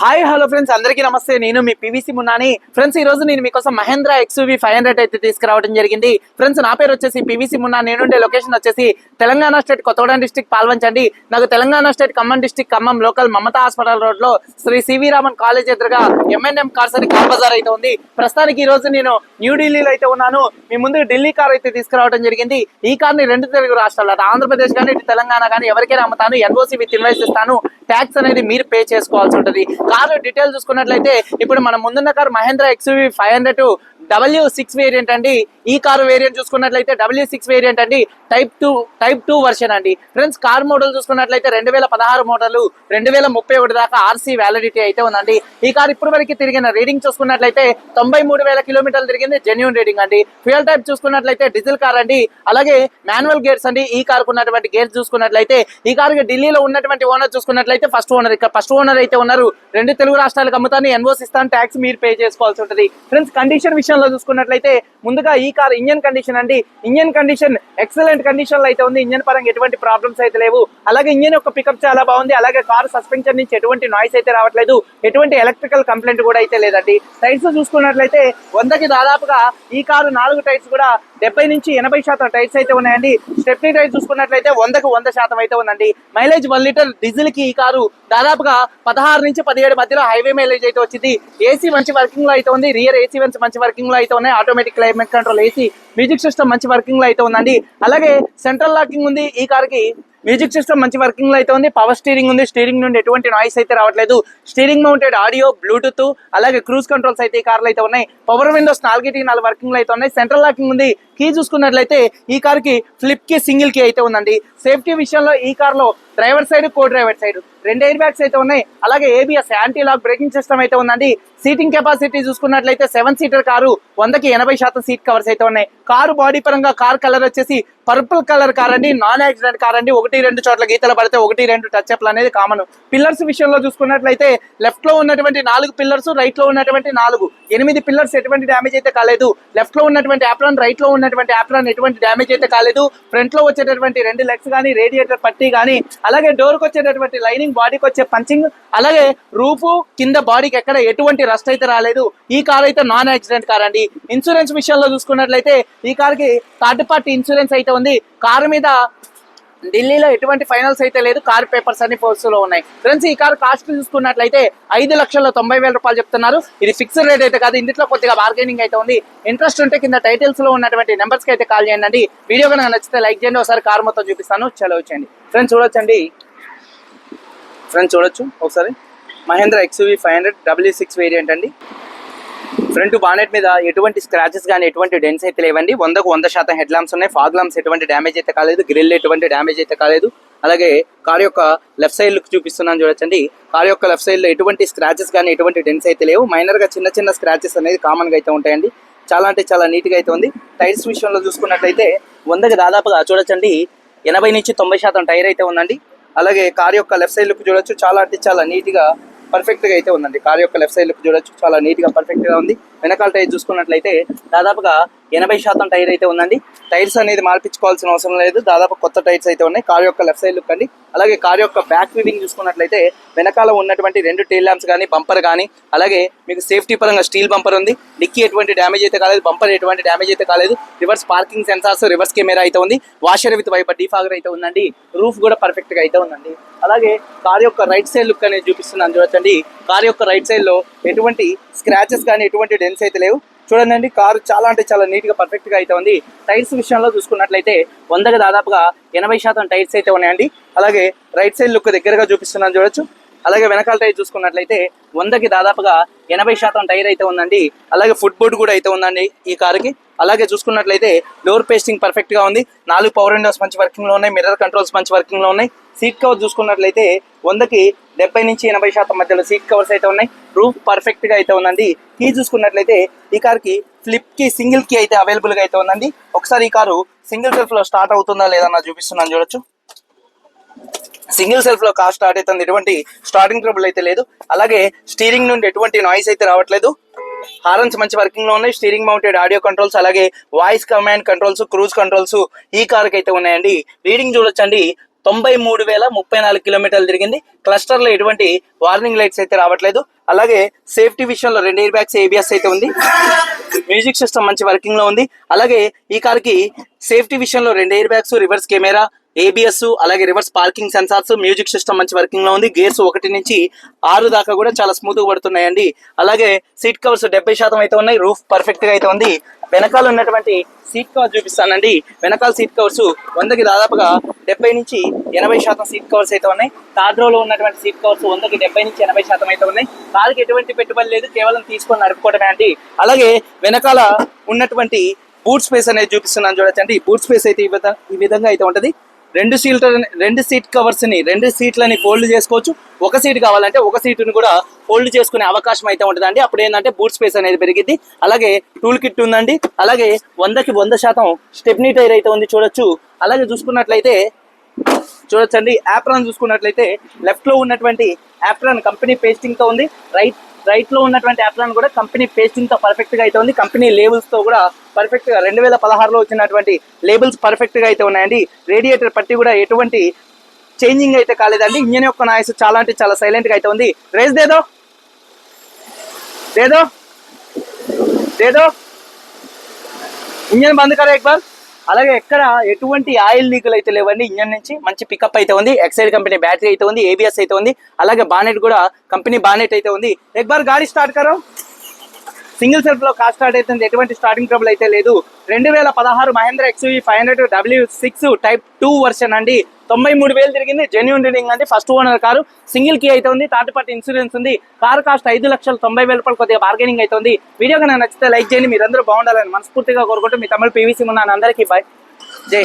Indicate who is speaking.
Speaker 1: Hi hello friends. అందరికీ నమస్తే. నేను మీ పివిసి మున్నాని. ఫ్రెండ్స్ ఈ రోజు నేను మీకోసం మహేంద్ర ఎక్స్యూవి ఫైవ్ హండ్రెడ్ అయితే తీసుకురావడం జరిగింది. ఫ్రెండ్స్ నా పేరు వచ్చేసి పివిసి మున్నా. నేనుండే లొకేషన్ వచ్చేసి తెలంగాణ స్టేట్ కొత్తగూడెం డిస్టిక్ పాల్వంచండి. నాకు Telangana state Khammam district Khammam local Mamata hospital రోడ్లో శ్రీ సివి రామన్ కాలేజ్ ఎదురుగా M&M ఎంఎన్ఎం కార్స్ అని కార్ బజార్ అయితే ఉంది. ప్రస్తుతానికి ఈ రోజు నేను న్యూఢిల్లీలో అయితే ఉన్నాను. మీ ముందు ఢిల్లీ కార్ అయితే తీసుకురావడం జరిగింది. ఈ కార్ని రెండు తెలుగు రాష్ట్రాలు అటు ఆంధ్రప్రదేశ్ కానీ ఇటు తెలంగాణ కానీ ఎవరికైనా అమ్ముతాను. ఎన్ఓసి విత్ ఇన్వైస్ ఇస్తాను. ట్యాక్స్ అనేది మీరు పే చేసుకోవాల్సి ఉంటుంది. కారు డీటెయిల్ చూసుకున్నట్లయితే ఇప్పుడు మన ముందున్న car Mahindra XUV five hundred W six variant అండి. ఈ కార్ వేరియంట్ చూసుకున్నట్లయితే డబ్ల్యూ సిక్స్ వేరియంట్ అండి. Type two type two version అండి. ఫ్రెండ్స్ కార్ మోడల్ చూసుకున్నట్లయితే రెండు వేల పదహారు మోడల్ రెండు వేల ముప్పై ఒకటి దాకా ఆర్సీ వ్యాలిడిటీ అయితే ఉందండి. ఈ కార్ ఇప్పుడు వరకు తిరిగిన రీడింగ్ చూసుకున్నట్లయితే తొంభై మూడు వేల కిలోమీటర్లు తిరిగింది జెన్యున్ రీడింగ్ అండి. ఫ్యూయల్ టైప్ చూసుకున్నట్లయితే డీజిల్ కార్ అండి. అలాగే మాన్యువల్ గేర్స్ అండి. ఈ కార్ ఉన్నటువంటి గేర్స్ చూసుకున్నట్లయితే ఈ కార్ ఢిల్లీలో ఉన్నటువంటి ఓనర్ చూసుకున్నట్లయితే ఫస్ట్ ఓనర్ ఇక్కడ ఫస్ట్ ఓనర్ అయితే ఉన్నారు. రెండు తెలుగు రాష్ట్రాలకు అమ్ముతాను ఎన్ఓస్ ఇస్తాను ట్యాక్స్ మీరు పే చేసుకోవాల్సి ఉంటుంది. ఫ్రెండ్స్ కండిషన్ విషయం కండిషన్లో చూసుకున్నట్లయితే ముందుగా ఈ కార్ ఇంజన్ కండిషన్ అండి. ఇంజన్ కండిషన్ ఎక్సలెంట్ కండిషన్లో అయితే ఉంది. ఇంజన్ పరంగా ఎటువంటి ప్రాబ్లమ్స్ అయితే లేవు. అలాగే ఇంజన్ యొక్క పికప్ చాలా బాగుంది. అలాగే కార్ సస్పెన్షన్ నుంచి ఎటువంటి నాయిస్ అయితే రావట్లేదు. ఎటువంటి ఎలక్ట్రికల్ కంప్లైంట్ కూడా అయితే లేదండి. టైర్స్ చూసుకున్నట్లయితే వందకి దాదాపుగా ఈ కారు నాలుగు టైర్స్ కూడా డెబ్బై నుంచి ఎనభై శాతం టైర్స్ అయితే ఉన్నాయండి. స్టెప్నీ టైర్ చూసుకున్నట్లయితే వందకు వంద శాతం అయితే ఉందండి. మైలేజ్ వన్ లీటర్ డీజిల్కి ఈ కారు దాదాపుగా పదహారు నుంచి పదిహేడు మధ్యలో హైవే మైలేజ్ అయితే వచ్చింది. ఏసీ మంచి వర్కింగ్లో అయితే ఉంది. రియర్ ఏసీ మంచి వర్కింగ్ లో అయితే ఉన్నాయి. Automatic climate control AC music system మంచి వర్కింగ్లో అయితే ఉందండి. అలాగే సెంట్రల్ లాకింగ్ ఉంది. ఈ కార్కి మ్యూజిక్ సిస్టమ్ మంచి వర్కింగ్లో అయితే ఉంది. పవర్ స్టీరింగ్ ఉంది. స్టీరింగ్ నుండి ఎటువంటి నాయిస్ అయితే రావట్లేదు. స్టీరింగ్ మౌంటెడ్ ఆడియో బ్లూటూత్ అలాగే క్రూజ్ కంట్రోల్స్ అయితే ఈ కార్లు అయితే ఉన్నాయి. పవర్ విండోస్ నాలుగిటి నాలుగు వర్కింగ్లో అయితే ఉన్నాయి. సెంట్రల్ లాకింగ్ ఉంది. కీ చూసుకున్నట్లయితే ఈ కార్కి ఫ్లిప్కి సింగిల్ కీ అయితే ఉందండి. సేఫ్టీ విషయంలో ఈ కార్లో driver side co driver side రెండు ఎయిర్ బ్యాగ్స్ అయితే ఉన్నాయి. అలాగే ABS anti lock braking system అయితే ఉందండి. సీటింగ్ కెపాసిటీ చూసుకున్నట్లయితే సెవెన్ సీటర్ కారు వందకి ఎనభై శాతం సీట్ కవర్స్ అయితే ఉన్నాయి. కారు బాడీ పరంగా కార్ కలర్ వచ్చేసి పర్పుల్ కలర్ కార్ అండి నాన్ యాక్సిడెంట్ కార్ అండి ఒకటి రెండు చోట్ల గీతలు పడితే ఒకటి రెండు టచ్ అప్లు అనేది కామన్ పిల్లర్స్ విషయంలో చూసుకున్నట్లయితే లెఫ్ట్లో ఉన్నటువంటి నాలుగు పిల్లర్స్ రైట్లో ఉన్నటువంటి నాలుగు. ఎనిమిది పిల్లర్స్ ఎటువంటి డ్యామేజ్ అయితే కాలేదు. లెఫ్ట్లో ఉన్నటువంటి యాప్లాన్ రైట్లో ఉన్నటువంటి యాప్లాన్ ఎటువంటి డ్యామేజ్ అయితే కాలేదు. ఫ్రంట్లో వచ్చేటటువంటి రెండు లెగ్స్ కానీ రేడియేటర్ పట్టీ కానీ అలాగే డోర్కి వచ్చేటటువంటి లైనింగ్ బాడీకి వచ్చే పంచింగ్ అలాగే రూఫ్ కింద బాడీకి ఎక్కడ ఎటువంటి రస్ట్ అయితే రాలేదు. ఈ కార్ అయితే నాన్ యాక్సిడెంట్ కార్ అండి. ఇన్సూరెన్స్ విషయంలో చూసుకున్నట్లయితే ఈ కార్కి థర్డ్ పార్టీ ఇన్సూరెన్స్ అయితే ఉంది. కారు మీద ఢిల్లీలో ఎటువంటి ఫైనల్స్ అయితే లేదు. కార్ పేపర్స్ అన్ని ఫోర్స్లో ఉన్నాయి. ఫ్రెండ్స్ ఈ కార్ కాస్ట్ చూసుకున్నట్లయితే ఐదు లక్షల తొంభై వేల రూపాయలు చెప్తున్నారు. ఇది ఫిక్స్డ్ రేట్ అయితే కాదు. ఇందులో కొద్దిగా బార్గెనింగ్ అయితే ఉంది. ఇంట్రెస్ట్ ఉంటే కింద టైటిల్స్లో ఉన్నటువంటి నెంబర్స్కి అయితే కాల్ చేయండి. వీడియో కనుక నచ్చితే లైక్ చేయండి. ఒకసారి కార్ మొత్తం చూపిస్తాను. చలో వచ్చేయండి. ఫ్రెండ్స్ చూడొచ్చండి. ఫ్రెండ్స్ చూడొచ్చు. ఒకసారి Mahindra XUV five hundred W six variant అండి. ఫ్రంట్ బానెట్ మీద ఎటువంటి స్క్రాచెస్ కానీ ఎటువంటి డెన్స్ అయితే లేవండి. వందకు వంద శాతం హెడ్ లాంప్స్ ఉన్నాయి. ఫాగ్ ల్యాంప్స్ ఎటువంటి డ్యామేజ్ అయితే కాలేదు. గ్రిల్ ఎటువంటి డ్యామేజ్ అయితే కాలేదు. అలాగే కార్ యొక్క లెఫ్ట్ సైడ్ లుక్ చూపిస్తున్నాను చూడొచ్చండి. కార్ యొక్క లెఫ్ట్ సైడ్లో ఎటువంటి స్క్రాచెస్ కానీ ఎటువంటి డెన్స్ అయితే లేవు. మైనర్గా చిన్న చిన్న స్క్రాచెస్ అనేది కామన్గా అయితే ఉంటాయండి. చాలా అంటే చాలా నీట్గా అయితే ఉంది. టైర్స్ విషయంలో చూసుకున్నట్లయితే వందకి దాదాపుగా చూడొచ్చండి. ఎనభై నుంచి తొంభై శాతం టైర్ అయితే ఉందండి. అలాగే కార్ యొక్క లెఫ్ట్ సైడ్ లుక్ చూడొచ్చు. చాలా అంటే చాలా నీట్ పర్ఫెక్ట్గా పర్ఫెక్ట్గా అయితే ఉందండి. కార్ యొక్క లెఫ్ట్ సైడ్ లుక్ చూడొచ్చు. చాలా నీట్గా పర్ఫెక్ట్గా ఉంది. వెనకాల టైర్ చూసుకున్నట్లయితే దాదాపుగా ఎనభై శాతం టైర్ అయితే ఉందండి. టైర్స్ అనేది మార్పించుకోవాల్సిన అవసరం లేదు. దాదాపు కొత్త టైర్స్ అయితే ఉన్నాయి. కార్ యొక్క లెఫ్ట్ సైడ్ లుక్ అండి. అలాగే కార్ యొక్క బ్యాక్ వీవింగ్ చూసుకున్నట్లయితే వెనకాల ఉన్నటువంటి రెండు టైల్ ల్యాంప్స్ కానీ బంపర్ కానీ అలాగే మీకు సేఫ్టీ పరంగా స్టీల్ బంపర్ ఉంది. డిక్కీ ఎటువంటి డ్యామేజ్ అయితే కాలేదు. బంపర్ ఎటువంటి డ్యామేజ్ అయితే కాలేదు. Reverse parking sensors reverse camera అయితే ఉంది. వాషర్ విత్ వైపర్ డీఫాగర్ అయితే ఉందండి. రూఫ్ కూడా పర్ఫెక్ట్గా అయితే ఉందండి. అలాగే కార్ యొక్క రైట్ సైడ్ లుక్ అనేది చూపిస్తున్నాను. చూడొచ్చండి కార్ యొక్క రైట్ సైడ్లో ఎటువంటి స్క్రాచెస్ కానీ ఎటువంటి డెన్స్ అయితే లేవు. చూడండి కారు చాలా అంటే చాలా నీట్గా పర్ఫెక్ట్గా అయితే ఉంది. టైర్స్ విషయంలో చూసుకున్నట్లయితే వందకి దాదాపుగా ఎనభై శాతం టైర్స్ అయితే ఉన్నాయండి. అలాగే రైట్ సైడ్ లుక్ దగ్గరగా చూపిస్తున్నాను చూడొచ్చు. అలాగే వెనకాల టైర్ చూసుకున్నట్లయితే వందకి దాదాపుగా ఎనభై శాతం టైర్ అయితే ఉందండి. అలాగే ఫుట్ బోర్డ్ కూడా అయితే ఉందండి ఈ కారుకి. అలాగే చూసుకున్నట్లయితే డోర్ పేస్టింగ్ పర్ఫెక్ట్గా ఉంది. నాలుగు పవర్ విండోస్ మంచి వర్కింగ్లో ఉన్నాయి మిర్రర్ కంట్రోల్స్ మంచి వర్కింగ్లో ఉన్నాయి. సీట్ కవర్ చూసుకున్నట్లయితే వందకి డెబ్బై నుంచి ఎనభై శాతం మధ్యలో సీట్ కవర్స్ అయితే ఉన్నాయి. రూఫ్ పర్ఫెక్ట్గా అయితే ఉందండి. కీ చూసుకున్నట్లయితే ఈ కార్కి కి ఫ్లిప్కి సింగిల్ కీ అయితే అవైలబుల్గా అయితే ఉందండి. ఒకసారి ఈ కారు సింగిల్ సెల్ఫ్లో స్టార్ట్ అవుతుందా లేదా చూపిస్తున్నాను చూడొచ్చు. సింగిల్ సెల్ఫ్లో కార్ స్టార్ట్ అవుతుంది. ఎటువంటి స్టార్టింగ్ ట్రబుల్ అయితే లేదు. అలాగే స్టీరింగ్ నుండి ఎటువంటి నాయిస్ అయితే రావట్లేదు. హారన్స్ మంచి వర్కింగ్లో ఉన్నాయి. స్టీరింగ్ మౌంటెడ్ ఆడియో కంట్రోల్స్ అలాగే voice command controls cruise controls ఈ కార్ కైతే అయితే ఉన్నాయండి. రీడింగ్ చూడొచ్చండి. తొంభై మూడు వేల ముప్పై నాలుగు కిలోమీటర్లు తిరిగింది. క్లస్టర్లో ఎటువంటి వార్నింగ్ లైట్స్ అయితే రావట్లేదు. అలాగే సేఫ్టీ విషయంలో రెండు ఎయిర్ బ్యాగ్స్ ఏబిఎస్ అయితే ఉంది. మ్యూజిక్ సిస్టమ్ మంచి వర్కింగ్లో ఉంది. అలాగే ఈ కార్కి సేఫ్టీ విషయంలో రెండు air bags reverse camera ABS అలాగే reverse parking sensors music system మంచి వర్కింగ్లో ఉంది. గేర్స్ ఒకటి నుంచి ఆరు దాకా కూడా చాలా స్మూత్గా పడుతున్నాయండి. అలాగే సీట్ కవర్స్ డెబ్బై శాతం అయితే ఉన్నాయి. రూఫ్ పర్ఫెక్ట్గా అయితే ఉంది. వెనకాల ఉన్నటువంటి సీట్ కవర్ చూపిస్తానండి. వెనకాల సీట్ కవర్స్ వందకి దాదాపుగా డెబ్బై నుంచి ఎనభై శాతం సీట్ కవర్స్ అయితే ఉన్నాయి. థర్డ్ రోలో ఉన్నటువంటి సీట్ కవర్స్ వందకి డెబ్బై నుంచి ఎనభై శాతం అయితే ఉన్నాయి. కార్కి ఎటువంటి పెట్టుబడి లేదు. కేవలం తీసుకొని నడుపుకోవడమే అండి. అలాగే వెనకాల ఉన్నటువంటి బూట్ స్పేస్ అనేది చూపిస్తున్నాను చూడొచ్చండి బూట్ స్పేస్ అయితే ఈ ఈ విధంగా అయితే ఉంటది. రెండు సీట్ రెండు సీట్ కవర్స్ని రెండు సీట్లని ఫోల్డ్ చేసుకోవచ్చు. ఒక సీట్ కావాలంటే ఒక సీటుని కూడా ఫోల్డ్ చేసుకునే అవకాశం అయితే ఉంటుందండి. అప్పుడు ఏంటంటే బూట్ స్పేస్ అనేది పెరిగింది అలాగే టూల్ కిట్ ఉందండి. అలాగే వందకి వంద శాతం స్టెప్నీ టైర్ అయితే ఉంది చూడొచ్చు. అలాగే చూసుకున్నట్లయితే చూడొచ్చండి. యాప్రాన్ చూసుకున్నట్లయితే లెఫ్ట్లో ఉన్నటువంటి యాప్రాన్ కంపెనీ పేస్టింగ్తో ఉంది. రైట్ రైట్లో ఉన్నటువంటి యాప్లను కూడా కంపెనీ పేస్టింగ్తో పర్ఫెక్ట్గా అయితే ఉంది. కంపెనీ లేబుల్స్తో కూడా పర్ఫెక్ట్గా రెండు వేల పదహారులో వచ్చినటువంటి లేబుల్స్ పర్ఫెక్ట్గా అయితే ఉన్నాయండి. రేడియేటర్ పట్టి కూడా ఎటువంటి చేంజింగ్ అయితే కాలేదండి. ఇంజన్ యొక్క నాయిస్ చాలా అంటే చాలా సైలెంట్గా అయితే ఉంది. రేస్ దేదో. దేదో. దేదో. ఇంజన్ బంద్ కరా ఎక్బాల్ అలాగే ఎక్కడ ఎటువంటి ఆయిల్ లీకులు అయితే లేవండి. ఇంజన్ నుంచి మంచి పికప్ అయితే ఉంది. ఎక్సైడ్ కంపెనీ బ్యాటరీ అయితే ఉంది. ఏబిఎస్ అయితే ఉంది. అలాగే బానెట్ కూడా కంపెనీ బానెట్ అయితే ఉంది. ఎక్ బార్ గాడి స్టార్ట్ కరో సింగిల్ సెల్ఫ్లో కార్ స్టార్ట్ అవుతుంది. ఎటువంటి స్టార్టింగ్ ట్రబుల్ అయితే లేదు. రెండు వేల పదహారు Mahindra XUV five hundred W six type two version అండి. తొంభై మూడు వేలు తిరిగింది. జెన్యున్ రీడింగ్ అండి. First owner car. Single key అయితే ఉంది. థర్డ్ పార్టీ ఇన్సూరెన్స్ ఉంది. కార్ కాస్ట్ ఐదు లక్షల తొంభై వేల రూపాయలు కొద్దిగా బార్గెనింగ్ అయితే ఉంది. వీడియో కనుక నచ్చితే లైక్ చేయండి. మీరందరూ బాగుండాలని మనస్ఫూర్తిగా కోరుకుంటూ మీ తమిళ పీవీసీ ఉన్నాను అందరికీ బాయ్ జై.